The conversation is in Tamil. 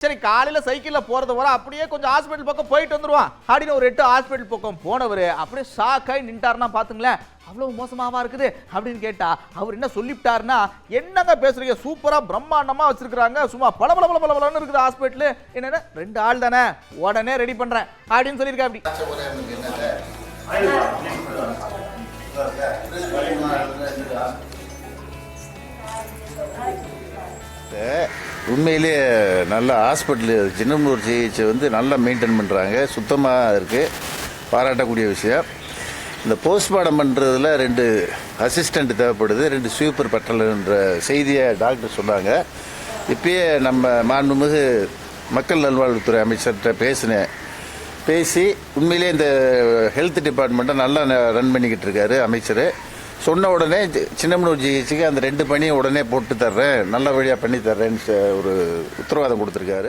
சரி காலையில் சைக்கிளில் போகிறது வர அப்படியே கொஞ்சம் ஹாஸ்பிட்டல் பக்கம் போயிட்டு வந்துடுவான் அப்படின்னு ஒரு எட்டு ஹாஸ்பிட்டல் பக்கம் போனவர் அப்படியே ஷாக்காய் நின்ட்டாருன்னா பார்த்துங்களேன் அவ்வளவு மோசமாவா இருக்குது அப்படின்னு கேட்டால் அவர் என்ன சொல்லிவிட்டாருன்னா என்னங்க பேசுறீங்க? சூப்பராக பிரம்மாண்டமாக வச்சுருக்குறாங்க. சும்மா பல பல பல பலன்னு இருக்குது ஹாஸ்பிட்டலு என்னென்ன ரெண்டு ஆள் தானே. உடனே ரெடி பண்ணுறேன் அப்படின்னு சொல்லியிருக்கேன் அப்படி உண்மையிலேயே நல்ல ஹாஸ்பிட்டலு சின்னமனூர் சிகிச்சை வந்து நல்லா மெயின்டைன் பண்ணுறாங்க சுத்தமாக இருக்குது பாராட்டக்கூடிய விஷயம். இந்த போஸ்ட்மார்ட்டம் பண்ணுறதுல ரெண்டு அசிஸ்டண்ட் தேவைப்படுது. ரெண்டு ஸ்வீப்பர் பட்டலன்ற செய்தியை டாக்டர் சொன்னாங்க. இப்பயே நம்ம மாண்புமிகு மக்கள் நல்வாழ்வுத்துறை அமைச்சர்கிட்ட பேசினேன். பேசி உண்மையிலே இந்த ஹெல்த் டிபார்ட்மெண்ட்டை நல்லா ரன் பண்ணிக்கிட்டு இருக்காரு அமைச்சர். சொன்ன உடனே சின்னமனூர் ஜிஹெச்சுக்கு அந்த ரெண்டு பணியை உடனே போட்டு தர்றேன். நல்ல வழியாக பண்ணி தர்றேன்னு ஒரு உத்தரவாதம் கொடுத்துருக்காரு.